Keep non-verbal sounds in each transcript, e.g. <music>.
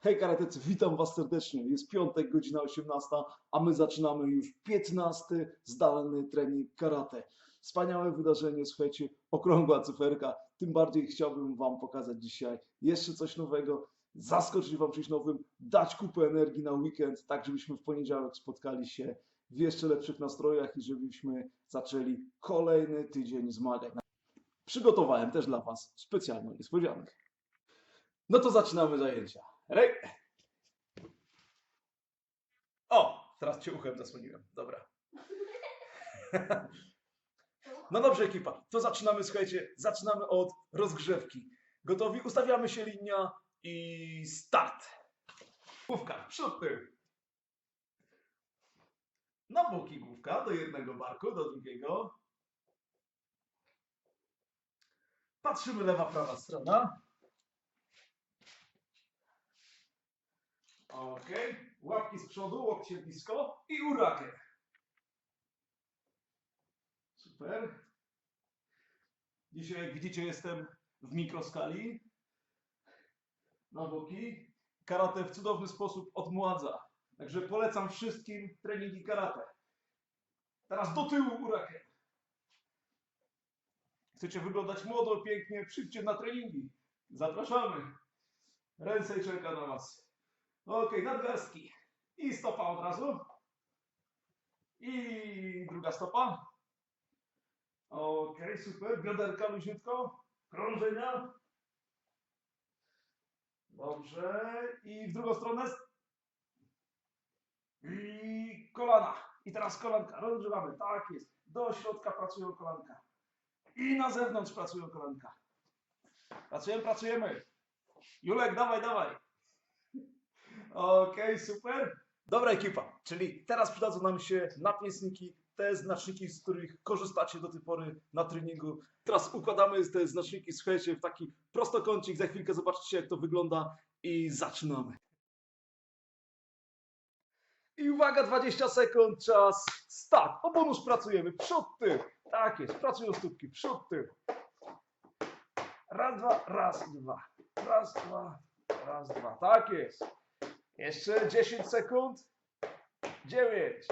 Hej karatecy, witam Was serdecznie. Jest piątek, godzina 18, a my zaczynamy już 15 zdalny trening karate. Wspaniałe wydarzenie, słuchajcie, okrągła cyferka. Tym bardziej chciałbym Wam pokazać dzisiaj jeszcze coś nowego, zaskoczyć Wam czymś nowym, dać kupę energii na weekend, tak żebyśmy w poniedziałek spotkali się w jeszcze lepszych nastrojach i żebyśmy zaczęli kolejny tydzień zmagań. Przygotowałem też dla Was specjalną niespodziankę. No to zaczynamy zajęcia. Rej. O, teraz cię uchem zasłoniłem. Dobra. <laughs> No dobrze, ekipa. To zaczynamy, słuchajcie, zaczynamy od rozgrzewki. Gotowi? Ustawiamy się linia i start. Główka, przód, tył. Na boki główka, do jednego barku, do drugiego. Patrzymy lewa, prawa strona. Ok. Łapki z przodu, łokcie blisko i urakę. Super. Dzisiaj, jak widzicie, jestem w mikroskali. Na boki. Karate w cudowny sposób odmładza. Także polecam wszystkim treningi karate. Teraz do tyłu urakę. Chcecie wyglądać młodo, pięknie, przyjdźcie na treningi. Zapraszamy. Ręce czeka na Was. Ok, nadgarstki. I stopa od razu. I druga stopa. Ok, super. Bioderka luźniutko. Krążenia. Dobrze. I w drugą stronę. I kolana. I teraz kolanka. Rozgrzewamy. Tak jest. Do środka pracują kolanka. I na zewnątrz pracują kolanka. Pracujemy, pracujemy. Julek, dawaj, dawaj. Okej, super. Dobra ekipa, czyli teraz przydadzą nam się napięcniki, te znaczniki, z których korzystacie do tej pory na treningu. Teraz układamy te znaczniki, słuchajcie, w taki prostokącik, za chwilkę zobaczycie jak to wygląda i zaczynamy. I uwaga, 20 sekund, czas, start. O bonus pracujemy, przód, tył. Tak jest, pracują stópki, przód, tył. Raz, dwa, raz, dwa. Raz, dwa, raz, dwa. Tak jest. Jeszcze 10 sekund. 9,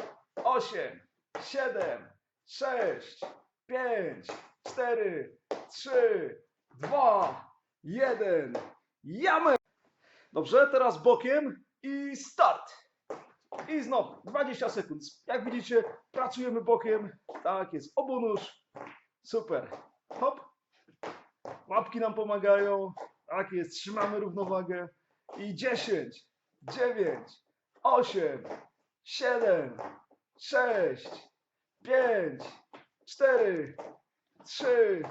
8, 7, 6, 5, 4, 3, 2, 1. Jamy! Dobrze, teraz bokiem i start. I znowu 20 sekund. Jak widzicie, pracujemy bokiem. Tak jest, obonóż. Super. Hop. Łapki nam pomagają. Tak jest, trzymamy równowagę. I 10, 9, 8, 7, 6, 5, 4, 3,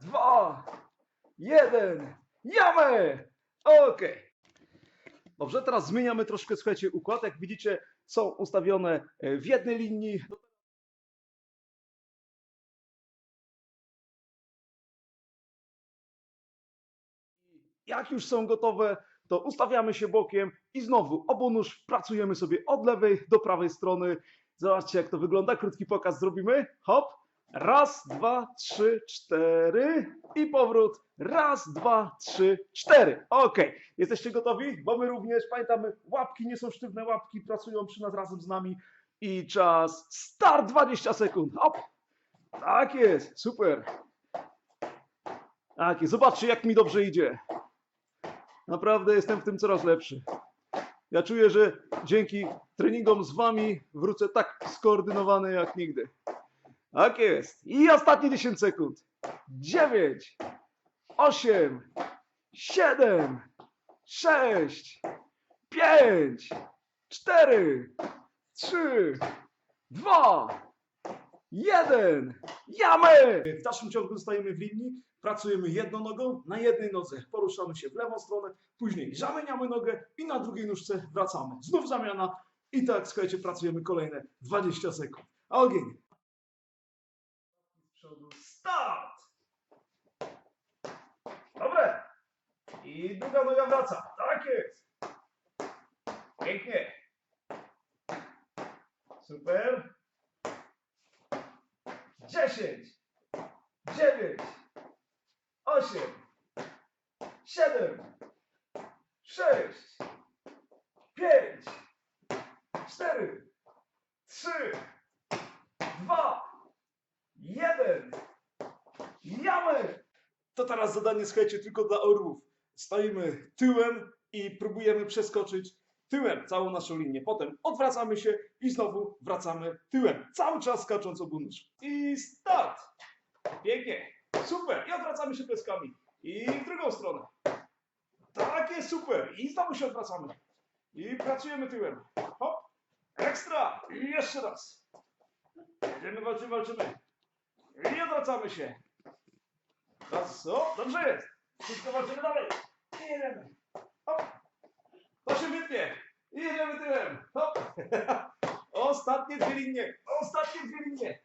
2, 1. Jamy! Ok. Dobrze, teraz zmieniamy troszkę, słuchajcie, układ. Jak widzicie, są ustawione e, w jednej linii. Jak już są gotowe, to ustawiamy się bokiem i znowu obonóż pracujemy sobie od lewej do prawej strony. Zobaczcie, jak to wygląda. Krótki pokaz zrobimy. Hop. Raz, dwa, trzy, cztery i powrót. Raz, dwa, trzy, cztery. Ok. Jesteście gotowi? Bo my również, pamiętamy, łapki nie są sztywne, łapki pracują przy nas razem z nami. I czas. Start 20 sekund. Hop. Tak jest. Super. Tak jest. Zobaczcie, jak mi dobrze idzie. Naprawdę jestem w tym coraz lepszy. Ja czuję, że dzięki treningom z wami wrócę tak skoordynowany jak nigdy. Tak jest. I ostatnie 10 sekund. 9, 8, 7, 6, 5, 4, 3, 2, 1. Jamy! W dalszym ciągu zostajemy w linii, pracujemy jedną nogą na jednej nodze. Poruszamy się w lewą stronę, później zamieniamy nogę i na drugiej nóżce wracamy. Znów zamiana i tak, słuchajcie, pracujemy kolejne 20 sekund. A ogień. Start! Dobre. I druga noga wraca. Tak jest. Pięknie. Super. 10, osiem, siedem, sześć, pięć, cztery, trzy, dwa, jeden. Jamy! To teraz zadanie, słuchajcie, tylko dla orłów. Stoimy tyłem i próbujemy przeskoczyć tyłem całą naszą linię. Potem odwracamy się i znowu wracamy tyłem. Cały czas skacząc obu. I start! Pięknie! Super. I odwracamy się pieskami. I w drugą stronę. Tak jest, super. I znowu się odwracamy. I pracujemy tyłem. Hop. Ekstra. I jeszcze raz. Jedziemy, walczymy, walczymy. I odwracamy się. Raz, o, dobrze jest. Wszystko walczymy dalej. I jedziemy. Hop. To się wytnie. I jedziemy tyłem. Hop. <laughs> Ostatnie dwie linie. Ostatnie dwie linie.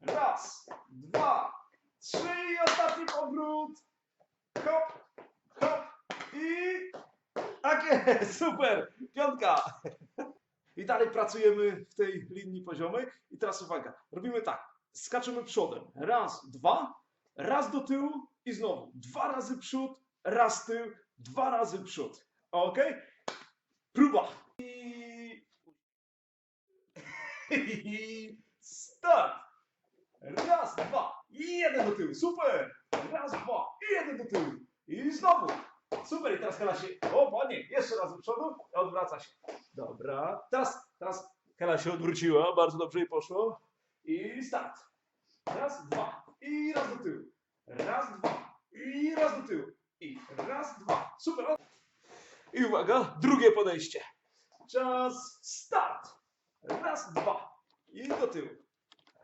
Raz, dwa, trzy i ostatni powrót. Hop, hop i... Tak jest, super, piątka. I dalej pracujemy w tej linii poziomej. I teraz uwaga, robimy tak. Skaczemy przodem. Raz, dwa, raz do tyłu i znowu. Dwa razy przód, raz tył, dwa razy przód. Ok? Próba. I... <laughs> I... Start. Raz, dwa i jeden do tyłu. Super. Raz, dwa i jeden do tyłu. I znowu. Super. I teraz Hela się... O, panie. Jeszcze raz do przodu. Odwraca się. Dobra. Teraz, teraz Hela się odwróciła. Bardzo dobrze jej poszło. I start. Raz, dwa. I raz do tyłu. Raz, dwa. I raz do tyłu. I raz, dwa. Super. I uwaga, drugie podejście. Czas, start. Raz, dwa. I do tyłu.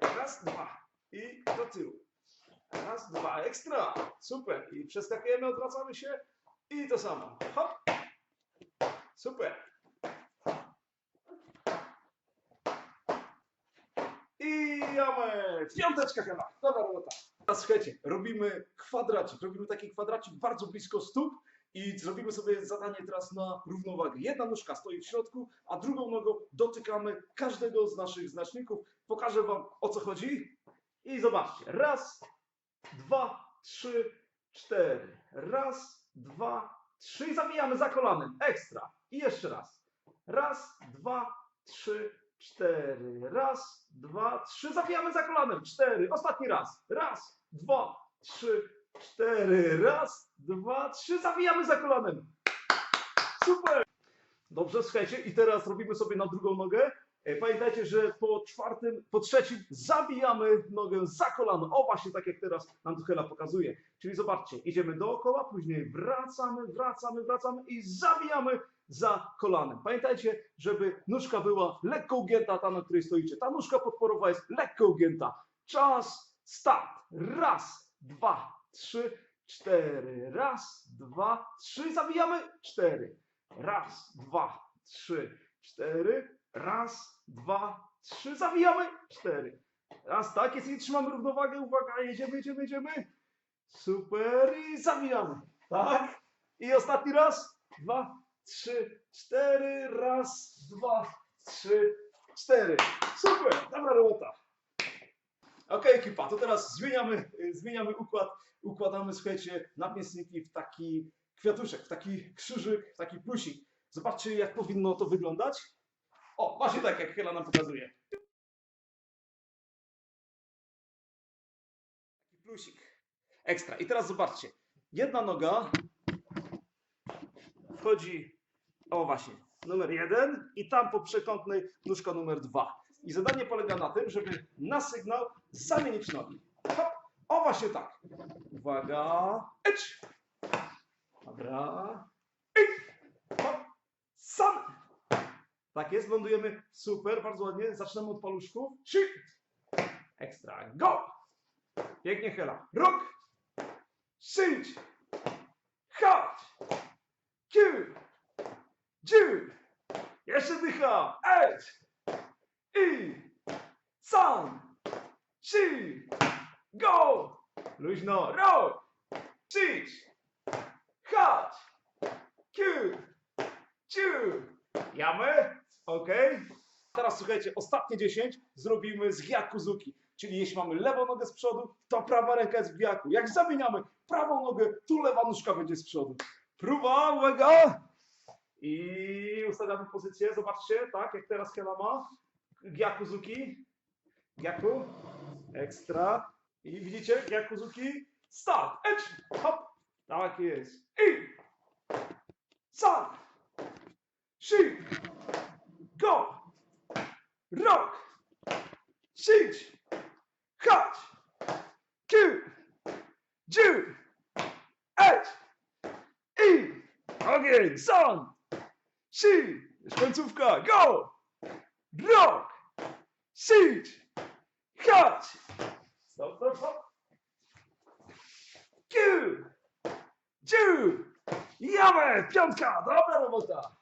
Raz, dwa. I do tyłu. Raz, dwa. Ekstra. Super. I przeskakujemy, odwracamy się. I to samo. Hop. Super. I jamy. Piąteczka chyba. Dobra robota. Teraz słuchajcie, robimy kwadracik. Robimy taki kwadracik bardzo blisko stóp. I zrobimy sobie zadanie teraz na równowagę. Jedna nóżka stoi w środku, a drugą nogą dotykamy każdego z naszych znaczników. Pokażę Wam o co chodzi. I zobaczcie. Raz, dwa, trzy, cztery. Raz, dwa, trzy. I zabijamy za kolanem. Ekstra. I jeszcze raz. Raz, dwa, trzy, cztery. Raz, dwa, trzy. Zabijamy za kolanem. Cztery. Ostatni raz. Raz, dwa, trzy, cztery. Raz, dwa, trzy. Zabijamy za kolanem. Super. Dobrze, słuchajcie. I teraz robimy sobie na drugą nogę. E, Pamiętajcie, że po czwartym, po trzecim zabijamy nogę za kolano. O właśnie tak jak teraz nam pokazuje. Czyli zobaczcie, idziemy dookoła, później wracamy, wracamy, wracamy i zabijamy za kolanem. Pamiętajcie, żeby nóżka była lekko ugięta, ta na której stoicie. Ta nóżka podporowa jest lekko ugięta. Czas, start. Raz, dwa, trzy, cztery. Raz, dwa, trzy. Zabijamy. Cztery. Raz, dwa, trzy, cztery. Raz, dwa, trzy. Zabijamy. Cztery. Raz, tak jest i trzymamy równowagę. Uwaga, jedziemy, jedziemy, jedziemy. Super i zabijamy. Tak. I ostatni raz. Dwa, trzy, cztery. Raz, dwa, trzy, cztery. Super, dobra robota. Okej, ekipa, to teraz zmieniamy, zmieniamy układ. Układamy, słuchajcie, namiestniki w taki kwiatuszek, w taki krzyżyk, w taki plusik. Zobaczcie, jak powinno to wyglądać. O, właśnie tak, jak Hela nam pokazuje. Taki plusik. Ekstra. I teraz zobaczcie. Jedna noga wchodzi, o właśnie, numer jeden i tam po przekątnej nóżka numer dwa. I zadanie polega na tym, żeby na sygnał zamienić nogi. Hop. O właśnie tak. Uwaga. Ecz. Dobra. Ej. Hop. Sam. Tak jest, lądujemy. Super, bardzo ładnie. Zaczynamy od paluszków. Trzy. Ekstra. Go. Pięknie Hela. Rok. Szyć. Chodź. Kiu. Dziu. Jeszcze dycha. Eć. I. Sam. Trzy. Go. Luźno. Rok. Szyć. Chodź. Kiu. Ciu. Jamy? Ok. Teraz słuchajcie, ostatnie 10 zrobimy z gyakuzuki. Czyli jeśli mamy lewą nogę z przodu, to prawa ręka jest w gyaku. Jak zamieniamy prawą nogę, tu lewa nóżka będzie z przodu. Próba, uwaga! I ustawiamy pozycję. Zobaczcie, tak, jak teraz Hela ma. Gyakuzuki. Gyaku. Ekstra. I widzicie, Gyakuzuki. Start. Edge. Hop. Tak jest. I. San. Shi. Go. Rock. Siege. Hot. Q. Ju. Edge. I. Ogień. Son. Shi. Już końcówka. Go. Rock. Siege. Hot. Stop, stop, stop. Q. Ju. Jamę. Piątka. Dobra robota.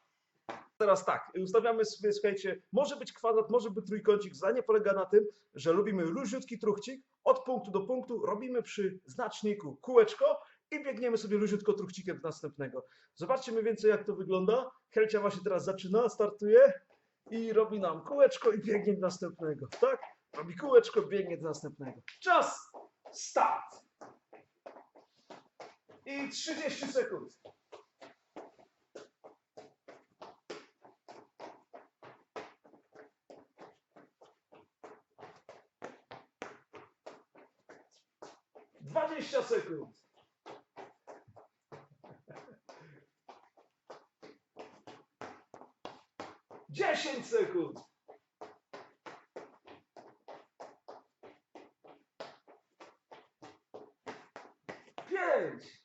Teraz tak, ustawiamy sobie, słuchajcie, może być kwadrat, może być trójkącik. Zdanie polega na tym, że lubimy luźniutki truchcik, od punktu do punktu robimy przy znaczniku kółeczko i biegniemy sobie luźniutko truchcikiem do następnego. Zobaczcie mniej więcej jak to wygląda. Helcia właśnie teraz zaczyna, startuje i robi nam kółeczko i biegnie do następnego, tak? Robi kółeczko, biegnie do następnego. Czas, start! I 30 sekund. Dwadzieścia sekund. Dziesięć sekund. Pięć,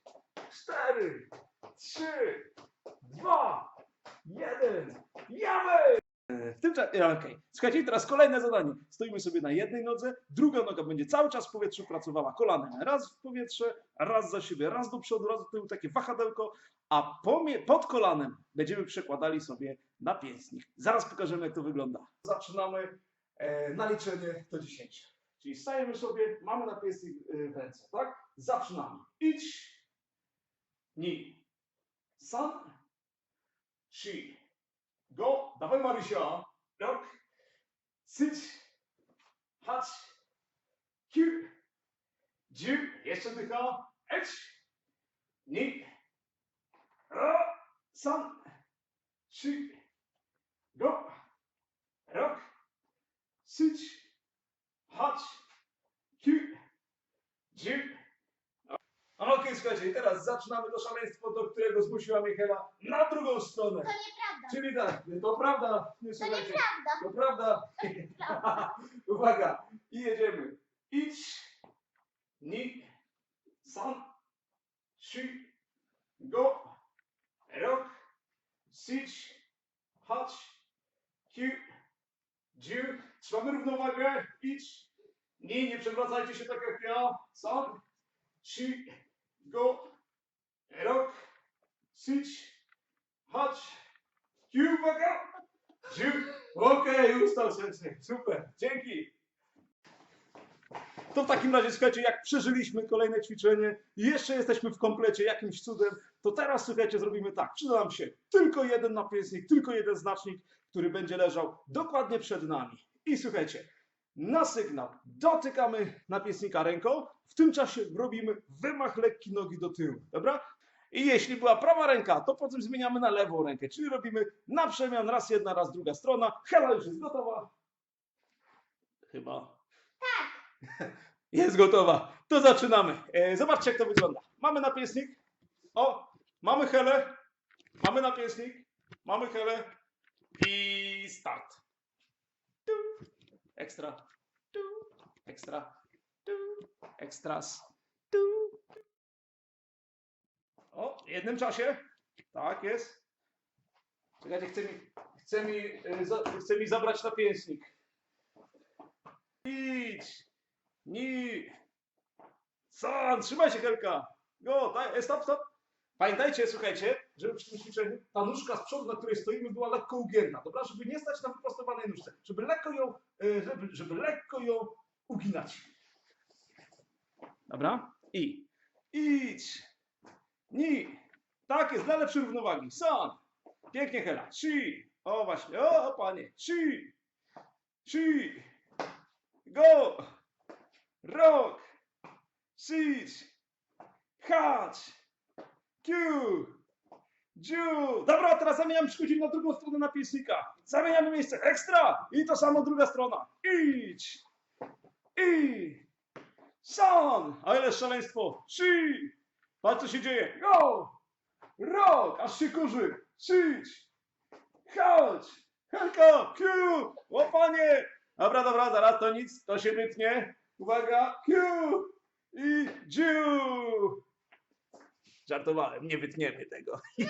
cztery, trzy, dwa, jeden. Jamy! Czasie, okej. Słuchajcie, teraz kolejne zadanie. Stoimy sobie na jednej nodze, druga noga będzie cały czas w powietrzu pracowała kolanem. Raz w powietrze, raz za siebie, raz do przodu, raz do tyłu, takie wahadełko, a pod kolanem będziemy przekładali sobie napiętnik. Zaraz pokażemy, jak to wygląda. Zaczynamy e, naliczenie do 10. Czyli stajemy sobie, mamy napiętnik e, w ręce, tak? Zaczynamy. Idź, ni, san, shi, go, dawaj Marysia, rok, syć, hać, kiu, dziu, jeszcze dycha, eć, ni, ro, san, shi, go, rok, syć, hać, kiu, dziu. Okej, słuchajcie, i teraz zaczynamy to szaleństwo, do którego zmusiła Michaela na drugą stronę. Czyli tak, to prawda, nie To słuchajcie, nieprawda. to prawda. <laughs> Uwaga, i jedziemy. Idź, ni, san, shi, go, rok, sić, hać, kiu, dziu. Trzymamy równowagę. Idź, ni, nie przewracajcie się tak jak ja. San, shi, go, rok, sić, hać, Dziu. Okej, ustał sensei. Super, dzięki. To w takim razie, słuchajcie, jak przeżyliśmy kolejne ćwiczenie i jeszcze jesteśmy w komplecie jakimś cudem, to teraz, słuchajcie, zrobimy tak. Przyda nam się tylko jeden napiętnik, tylko jeden znacznik, który będzie leżał dokładnie przed nami. I słuchajcie, na sygnał dotykamy napiętnika ręką, w tym czasie robimy wymach lekki nogi do tyłu, dobra? I jeśli była prawa ręka, to potem zmieniamy na lewą rękę, czyli robimy na przemian raz jedna, raz druga strona. Hela już jest gotowa. Chyba. Tak. <laughs> Jest gotowa. To zaczynamy. E, zobaczcie, jak to wygląda. Mamy napiętnik. O, mamy Helę. Mamy napiętnik. Mamy Helę. I start. Tu. Ekstra. Tu. Ekstra. Tu. Ekstras. Tu. O, w jednym czasie. Tak jest. Czekajcie, chce mi, chce mi, y, chce mi zabrać napiętnik. Idź. Ni. San, trzymaj się, Helka. Go, daj, e, stop, stop. Pamiętajcie, słuchajcie, żeby przy tym ćwiczeniu ta nóżka z przodu, na której stoimy, była lekko ugięta, dobra? Żeby nie stać na wyprostowanej nóżce. Żeby lekko ją, y, żeby, żeby lekko ją uginać. Dobra? I. Idź. Ni. Tak jest, dla lepszej równowagi. San. Pięknie, Hela. Trzy. O, właśnie. O, panie. Trzy. Trzy. Go. Rok. Six. Hacz. Q. Dziu! Dobra, teraz zamieniam przychodzimy na drugą stronę napisnika. Zamieniamy miejsce ekstra i to samo druga strona. Idź! I! Son! A ile szaleństwo! Shi! Patrz co się dzieje! Go! Rok! Aż się kurzy! Sidź! Chodź! Helko! Kiu! Łopanie! Dobra, dobra, zaraz to nic, to się wytnie. Uwaga! Kiu! I dziu! Żartowałem, nie wytniemy tego. <laughs>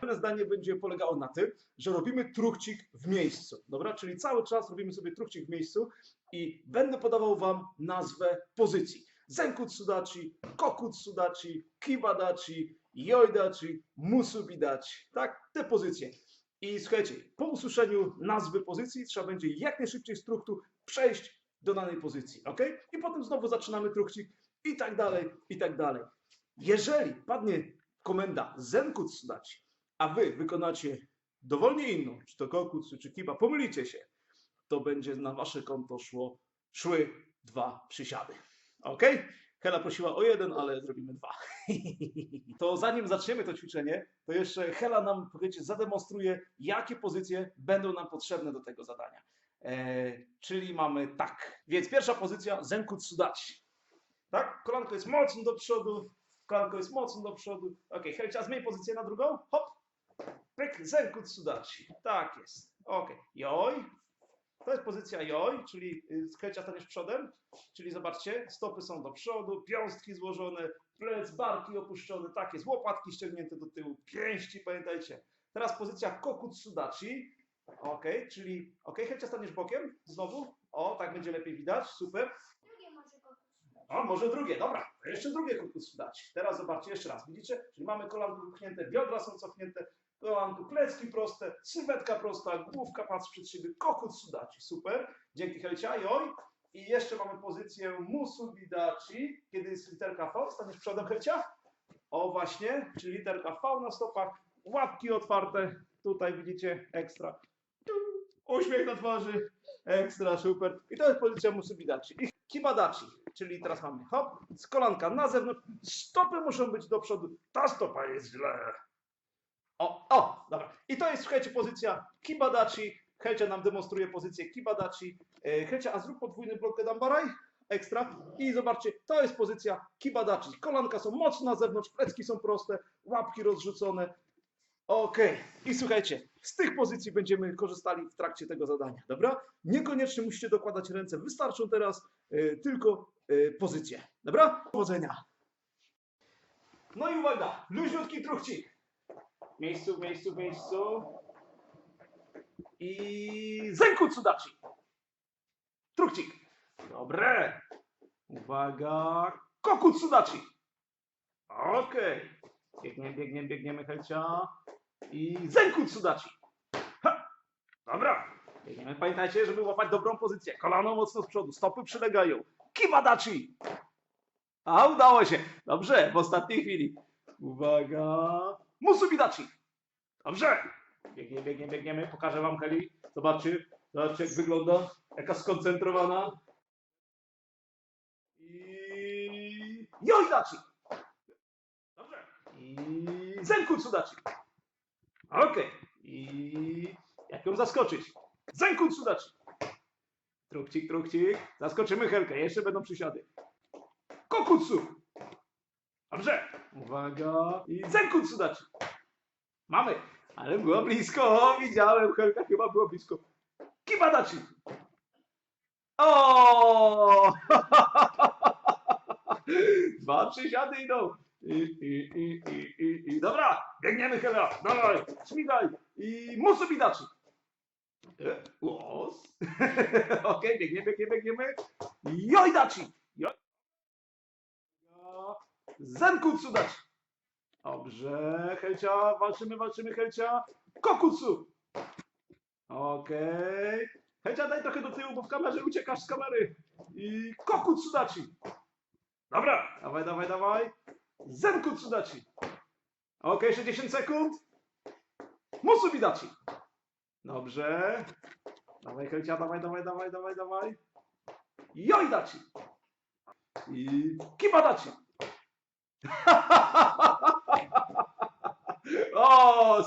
Kolejne zdanie będzie polegało na tym, że robimy truchcik w miejscu, dobra? Czyli cały czas robimy sobie truchcik w miejscu i będę podawał wam nazwę pozycji. Zenku Tsudachi, Koku Tsudachi, Kibadachi, Yoidachi, Musubidachi. Tak, te pozycje. I słuchajcie, po usłyszeniu nazwy pozycji trzeba będzie jak najszybciej z truchtu przejść do danej pozycji, ok? I potem znowu zaczynamy truchcik i tak dalej, i tak dalej. Jeżeli padnie komenda Zenku Tsudachi, a wy wykonacie dowolnie inną, czy to kokutsu, czy kiba, pomylicie się, to będzie na wasze konto szło, szły dwa przysiady. Ok? Hela prosiła o jeden, ale zrobimy dwa. <laughs> to zanim zaczniemy to ćwiczenie, to jeszcze Hela nam zademonstruje, jakie pozycje będą nam potrzebne do tego zadania. E, czyli mamy tak. Więc pierwsza pozycja Zenku Tsudachi. Tak? Kolanko jest mocno do przodu, kolanko jest mocno do przodu. Ok, Helcia, zmień pozycję na drugą. Hop. Pyk, Zenku Tsudachi. Tak jest. Ok. Joj. To jest pozycja joj, czyli y, Helcia staniesz przodem. Czyli zobaczcie, stopy są do przodu, piąstki złożone, plec, barki opuszczone. Tak jest. Łopatki ściągnięte do tyłu, pięści, pamiętajcie. Teraz pozycja Koku Tsudachi. Ok, czyli ok, Helcia staniesz bokiem. Znowu. O, tak będzie lepiej widać. Super. Drugie może kogoś. O, może drugie, dobra. Jeszcze drugie kukus dać. Teraz zobaczcie jeszcze raz. Widzicie? Czyli mamy kolanko wypchnięte, biodra są cofnięte, kolanko, plecki proste, sylwetka prosta, główka patrzy przed siebie, kokut sudaci. Super. Dzięki Helcia. Joj. I jeszcze mamy pozycję musu bidaci, kiedy jest literka V. Staniesz przodem Helcia. O właśnie, czyli literka V na stopach, łapki otwarte. Tutaj widzicie ekstra. Uśmiech na twarzy. Ekstra, super. I to jest pozycja musu bidaci. I kibadaci. Czyli teraz mamy hop, z kolanka na zewnątrz, stopy muszą być do przodu, ta stopa jest źle. O, o, dobra. I to jest, słuchajcie, pozycja kibadachi. Helcia nam demonstruje pozycję kibadachi. E, Helcia, a zrób podwójny blok kedambaraj. Ekstra. I zobaczcie, to jest pozycja kibadachi. Kolanka są mocno na zewnątrz, plecki są proste, łapki rozrzucone. Okej. I słuchajcie, z tych pozycji będziemy korzystali w trakcie tego zadania, dobra? Niekoniecznie musicie dokładać ręce, wystarczą teraz e, tylko e, pozycje, dobra? Powodzenia. No i uwaga, luźniutki truchcik. Miejscu, miejscu, miejscu. I zenku cudaci. Truchcik. Dobre. Uwaga, koku cudaci. Okej. Biegniemy, biegniemy, biegniemy, Helcia. I zenku cudaci. Ha. Dobra. Biegniemy. Pamiętajcie, żeby łapać dobrą pozycję. Kolano mocno z przodu, stopy przylegają. Kibadachi. A, udało się. Dobrze, w ostatniej chwili. Uwaga. Musubidachi. Dobrze. Biegnie, biegnie, biegniemy. Pokażę wam Heli. Zobaczcie. Zobaczcie, jak wygląda. Jaka skoncentrowana. I... Yoidachi. Dobrze. I... Zenku Tsudachi. Okej. I... Jak ją zaskoczyć? Zenku Tsudachi. Trukcik, trukcik. Zaskoczymy Helkę. Jeszcze będą przysiady. Kokutsu. Dobrze. Uwaga. I Zenkutsu daci. Mamy. Ale było blisko. Widziałem. Helka chyba było blisko. Kibadachi. O! <laughs> Dwa przysiady idą. I, i, i, i, i, i. Dobra. Biegniemy Hela. Dawaj. Śmigaj. I Musubidachi. E, Łos. <laughs> Okej, biegniemy, biegniemy, biegniemy. Jojdachi. Joj. Zenkutsu dać. Dobrze, Helcia, walczymy, walczymy, Helcia. Kokutsu. Okej. Helcia, daj trochę do tyłu, bo w kamerze uciekasz z kamery. I kokutsu daci. Dobra, dawaj, dawaj, dawaj. Zenkutsu daci. Okej, jeszcze 10 sekund. Musubi daci. Dobrze. Dawaj, Helcia, dawaj, dawaj, dawaj, dawaj, dawaj. Joj daci. I kibadaci. <laughs> o,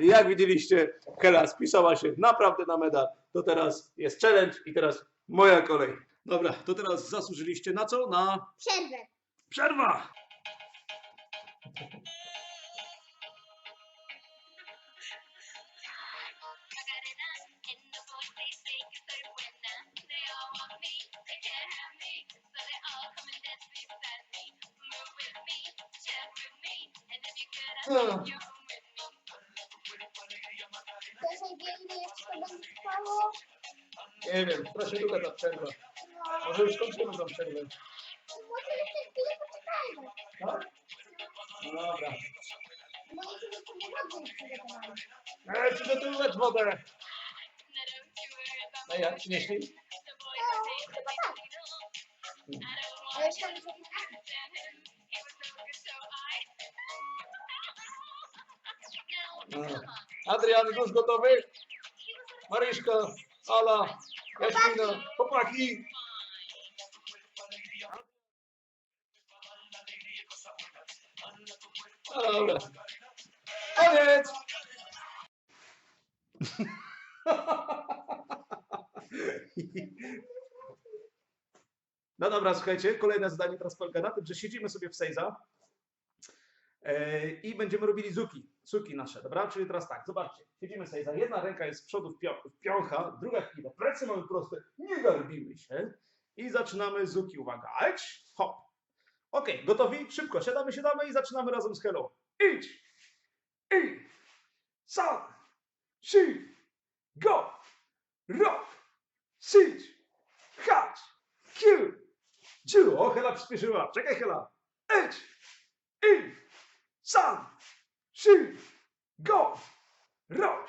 jak widzieliście, Hela spisała się naprawdę na medal. To teraz jest challenge i teraz moja kolej. Dobra, to teraz zasłużyliście na co? Na Przerwę. przerwa! Hmm. Proszę wie, ile jeszcze to będzie trwało? Nie wiem, strasznie długa ta przerwa. Może już kończymy tą przerwę. Może jeszcze chwilę poczekajmy. Tak? No dobra. Bo jeszcze nie samochody przygotowali. Ej, przygotowywać wodę! No jak, przynieśli? No, chyba tak. Ale jeszcze muszę No. Adrian, już gotowy? Maryśka, Ala, Jaśmina, chłopaki! Dobra. Koniec! No dobra, słuchajcie, kolejne zadanie teraz polega na tym, że siedzimy sobie w Sejza i będziemy robili zuki, suki nasze, dobra? Czyli teraz tak, zobaczcie, siedzimy Sejza, jedna ręka jest z przodu w, pio- w druga chwilę, plecy mamy proste, nie garbimy się. I zaczynamy zuki, uwaga, eć, hop. Okej, gotowi? Szybko, siadamy, siadamy i zaczynamy razem z Hello. Idź, i, sam, si, go, rock, sit, hać, kill, dziu. O, Hela przyspieszyła. Czekaj, Hela. Idź, i, sam, si, go, rock,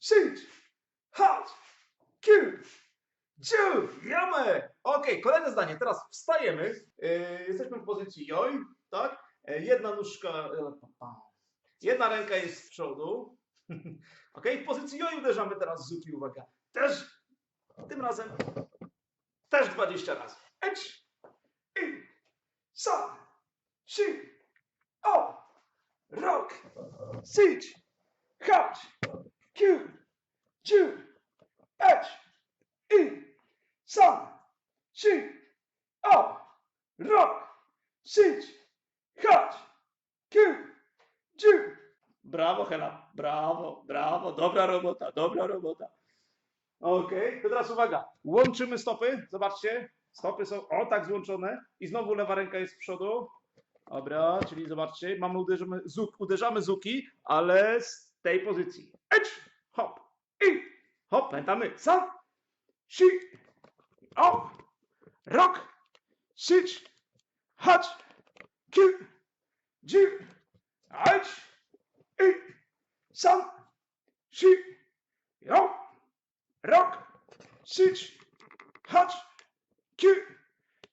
sit, hać, kill, dziu. Jamy. Okej, kolejne zdanie. Teraz wstajemy. Yy, jesteśmy w pozycji joj, tak? E, Jedna nóżka, e, jedna ręka jest z przodu. <laughs> Ok, w pozycji joj uderzamy teraz zuki, uwaga. Też, tym razem, też 20 razy. Eć, i, sam, si, o, rok, sić, chodź, kiu, dziu, eć, i, sam, si, o, rok, sić, chodź, kiu, dziu. Brawo, Hela, brawo, brawo, dobra robota, dobra robota. Okej, to teraz uwaga, łączymy stopy, zobaczcie, stopy są o tak złączone i znowu lewa ręka jest z przodu. Dobra, czyli zobaczcie, mamy uderzamy, zuk, uderzamy zuki, ale z tej pozycji. Eć, hop, i, hop, pamiętamy, sam, si, o, rok, sić, chodź, ki, dzi, eć, i, sam, si, jo, rok, sić, chodź, ki,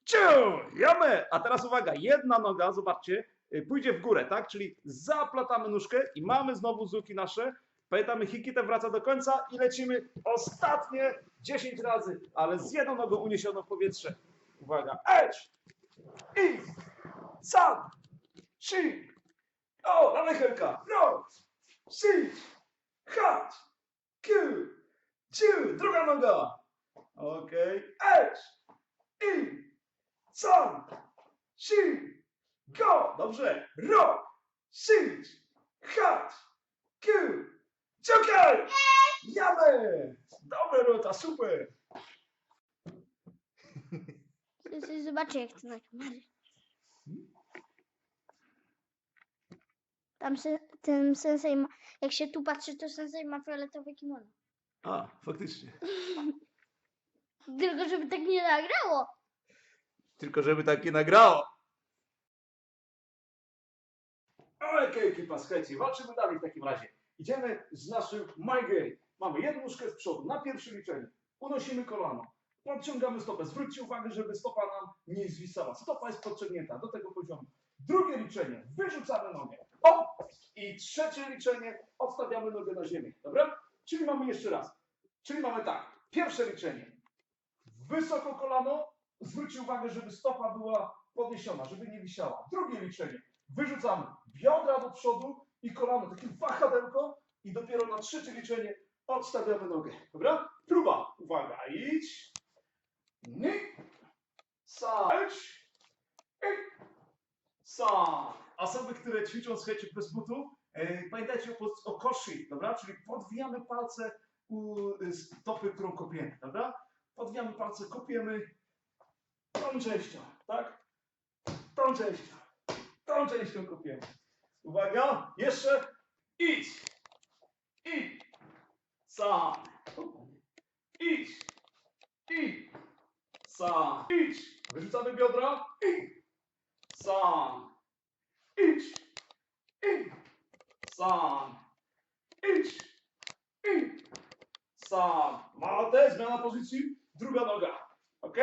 ciu, jamy. A teraz uwaga, jedna noga, zobaczcie, y, pójdzie w górę, tak? Czyli zaplatamy nóżkę i mamy znowu zuki nasze. Pamiętamy, hikita wraca do końca i lecimy ostatnie 10 razy, ale z jedną nogą uniesioną w powietrze. Uwaga, edge, i, sam, si, o, dawaj Helka, no, si, hot, Q, ciu, druga noga. Okej, edge, i, sam, si, go, dobrze, rock, sit, hot, Q, Czekaj! Jamy! Dobre rota, super! Zobaczcie, jak to na kamerze. Tam se, ten sensei ma, jak się tu patrzy, to sensei ma fioletowe kimono. A, faktycznie. <laughs> Tylko żeby tak nie nagrało. Tylko żeby tak nie nagrało. Okej, ekipa, słuchajcie, walczymy dalej w takim razie. Idziemy z naszym My Game. Mamy jedną nóżkę z przodu, na pierwsze liczenie. Unosimy kolano. Podciągamy stopę. Zwróćcie uwagę, żeby stopa nam nie zwisała. Stopa jest podciągnięta do tego poziomu. Drugie liczenie. Wyrzucamy nogę. O! I trzecie liczenie. Odstawiamy nogę na ziemię. Dobra? Czyli mamy jeszcze raz. Czyli mamy tak. Pierwsze liczenie. Wysoko kolano. Zwróćcie uwagę, żeby stopa była podniesiona, żeby nie wisiała. Drugie liczenie. Wyrzucamy biodra do przodu i kolano, takie wahadełko i dopiero na trzecie liczenie odstawiamy nogę. Dobra? Próba. Uwaga. Idź. Ni. Sać. I. Sa. Osoby, które ćwiczą, słuchajcie, bez butów, e, pamiętajcie o, o koszy, dobra? Czyli podwijamy palce u y, stopy, którą kopiemy, dobra? Podwijamy palce, kopiemy tą częścią, tak? Tą częścią. Tą częścią kopiemy. Uwaga, jeszcze. Idź. Idź. Sam. Idź. Idź. Sam. Idź. Wyrzucamy biodra. Idź. Sam. Idź. Idź. Sam. Idź. Idź. Sam. Mate, zmiana pozycji. Druga noga. Ok?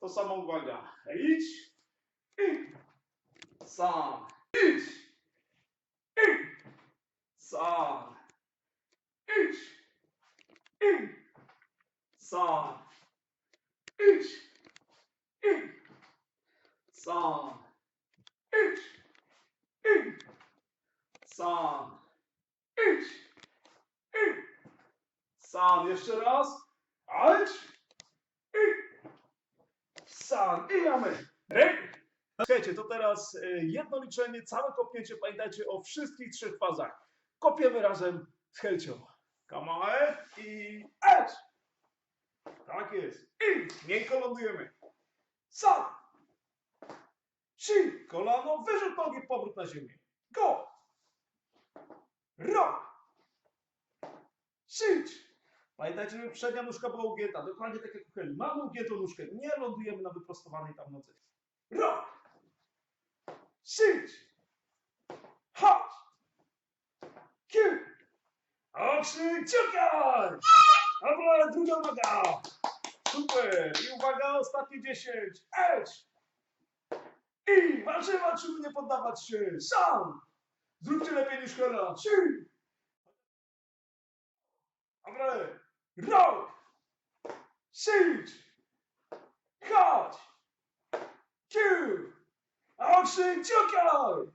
To samo uwaga. Idź. Idź. Sam. Idź. Idź. Sam. Idź. Idź. Sam. Idź. Idź. Sam. Idź. Idź. Sam. Idź. Idź. Sam. Jeszcze raz. Idź. Sam. I mamy. Rękę. Słuchajcie, to teraz e, jedno liczenie, całe kopnięcie. Pamiętajcie o wszystkich trzech fazach. Kopiemy razem z chęcią. Kamae i edge. Tak jest. I miękko lądujemy. Sam. Trzy. Kolano, wyrzut nogi, powrót na ziemię. Go. Ro. Sit. Pamiętajcie, żeby przednia nóżka była ugięta. Dokładnie tak jak u Heli. Mamy ugiętą nóżkę. Nie lądujemy na wyprostowanej tam nodze. Ro. Sit. Hot. Kill. Okrzyk, ciukaj! Dobra, druga noga. Super. I uwaga, ostatnie 10. Edge. I walczy, walczymy, nie poddawać się. Sam. Zróbcie lepiej niż Hela. Trzy. Dobra. Rock. Sit. Cut. Kill. Okrzyk, ciukaj!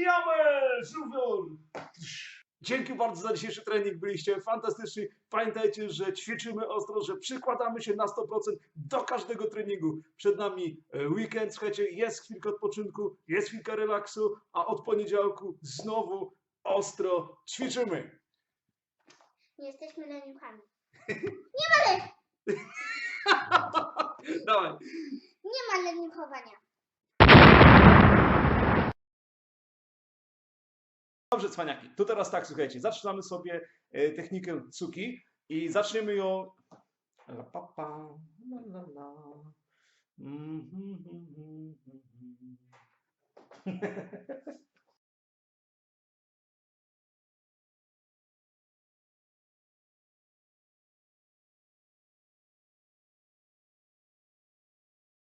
Jamę, żółwior! Dzięki bardzo za dzisiejszy trening, byliście fantastyczni. Pamiętajcie, że ćwiczymy ostro, że przykładamy się na 100% do każdego treningu. Przed nami e, weekend, słuchajcie, jest chwilka odpoczynku, jest chwilka relaksu, a od poniedziałku znowu ostro ćwiczymy. Nie jesteśmy leniuchami. <laughs> Dawaj. Nie ma leniuchowania. Dobrze, cwaniaki. To teraz tak, słuchajcie, zaczynamy sobie e, technikę cuki i zaczniemy ją... La, pa, pa, la, la, la. Mhm, mhm, mhm, mhm.